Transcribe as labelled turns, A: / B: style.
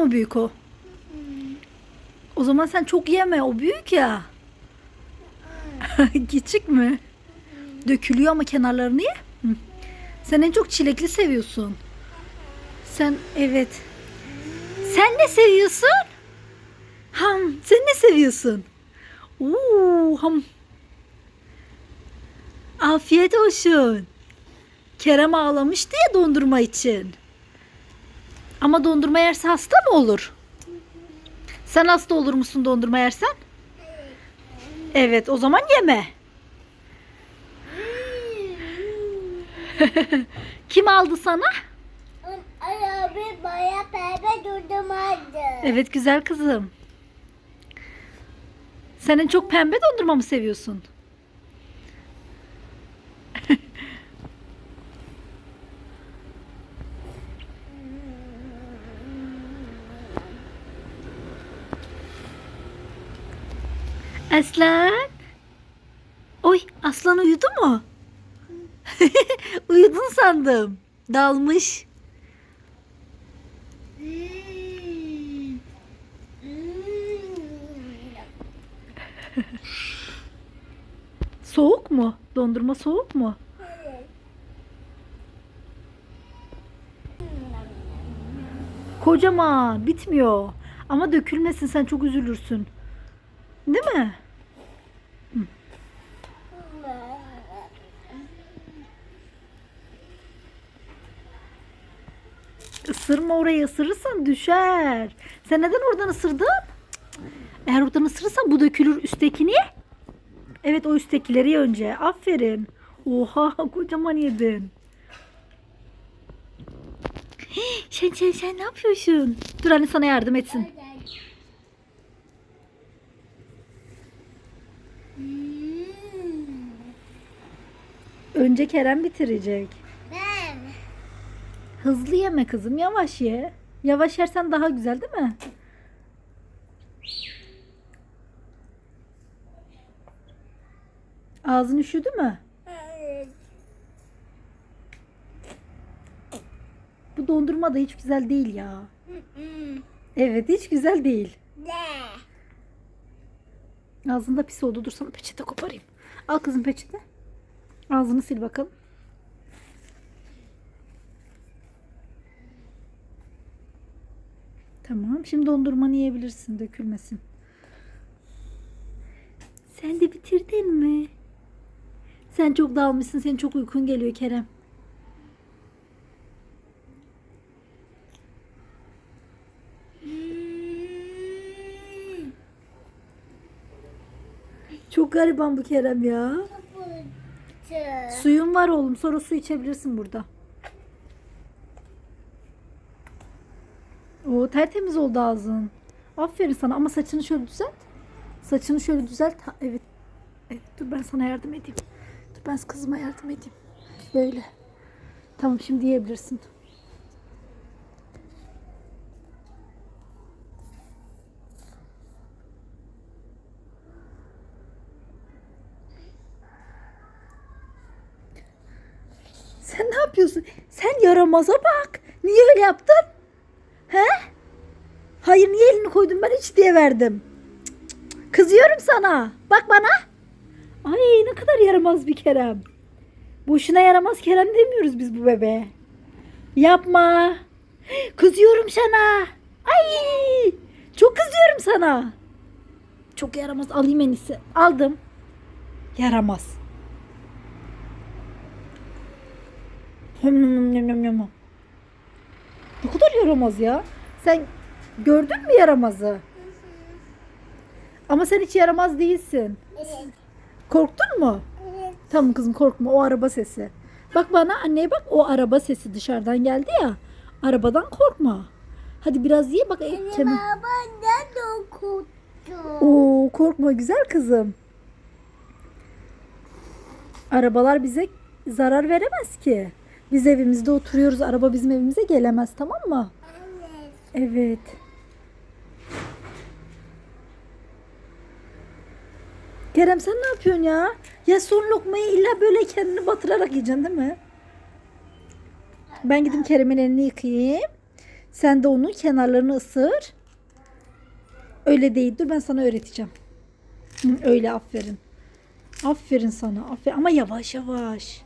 A: mu büyük o? O zaman sen çok yeme. O büyük ya. Küçük mü? Dökülüyor ama kenarları niye? Hı. Sen en çok çilekli seviyorsun. Sen evet. Sen ne seviyorsun? Ham. Sen ne seviyorsun? Oo, ham. Afiyet olsun. Kerem ağlamıştı ya dondurma için. Ama dondurma yerse hasta mı olur? Sen hasta olur musun dondurma yersen? Evet o zaman yeme. Kim aldı sana?
B: Abi baya pembe durdurmadı.
A: Evet güzel kızım. Sen en çok pembe dondurma mı seviyorsun? Aslan. Oy aslan uyudu mu? Uyudun sandım. Dalmış. Soğuk mu? Dondurma soğuk mu? Kocaman bitmiyor. Ama dökülmesin sen çok üzülürsün. Değil mi? Isırma orayı ısırırsan düşer. Sen neden oradan ısırdın? Eğer oradan ısırırsan bu dökülür üsttekini. Evet o üsttekileri önce. Aferin. Oha kocaman yedin. Hii, Sen sen sen ne yapıyorsun? Dur anne sana yardım etsin. Önce Kerem bitirecek.
B: Ben.
A: Hızlı yeme kızım yavaş ye. Yavaş yersen daha güzel değil mi? Ağzın üşüdü mü? Bu dondurma da hiç güzel değil ya. Evet hiç güzel değil.
B: Ne?
A: Ağzında pis oldu. Dur sana peçete koparayım. Al kızım peçete. Ağzını sil bakalım. Tamam. Şimdi dondurmanı yiyebilirsin. Dökülmesin. Sen de bitirdin mi? Sen çok dalmışsın. Senin çok uykun geliyor Kerem. Çok gariban bu Kerem ya.
B: Kapıcı.
A: Suyun var oğlum. Sonra su içebilirsin burada. O tertemiz oldu ağzın. Aferin sana ama saçını şöyle düzelt. Saçını şöyle düzelt. Ha, evet. Evet dur ben sana yardım edeyim. Dur ben kızıma yardım edeyim. Böyle. Tamam şimdi yiyebilirsin. Sen ne yapıyorsun? Sen yaramaza bak. Niye öyle yaptın? He? Hayır niye elini koydun ben hiç diye verdim. Kızıyorum sana. Bak bana. Ay ne kadar yaramaz bir Kerem. Boşuna yaramaz Kerem demiyoruz biz bu bebeğe. Yapma. Kızıyorum sana. Ay çok kızıyorum sana. Çok yaramaz alayım en. Aldım. Yaramaz. Hım, hım, hım, hım, hım. Ne kadar yaramaz ya. Sen gördün mü yaramazı? Ama sen hiç yaramaz değilsin.
B: Evet.
A: Korktun mu?
B: Evet.
A: Tamam kızım korkma o araba sesi. Bak bana anneye bak o araba sesi dışarıdan geldi ya. Arabadan korkma. Hadi biraz ye bak. e,
B: Benim
A: kemer-
B: baba ne dokundu?
A: Oo korkma güzel kızım. Arabalar bize zarar veremez ki. Biz evimizde oturuyoruz. Araba bizim evimize gelemez tamam mı?
B: Evet.
A: Evet. Kerem sen ne yapıyorsun ya? Ya son lokmayı illa böyle kendini batırarak yiyeceksin değil mi? Ben gidip Kerem'in elini yıkayayım. Sen de onun kenarlarını ısır. Öyle değil. Dur ben sana öğreteceğim. Öyle aferin. Aferin sana. Aferin. Ama yavaş yavaş.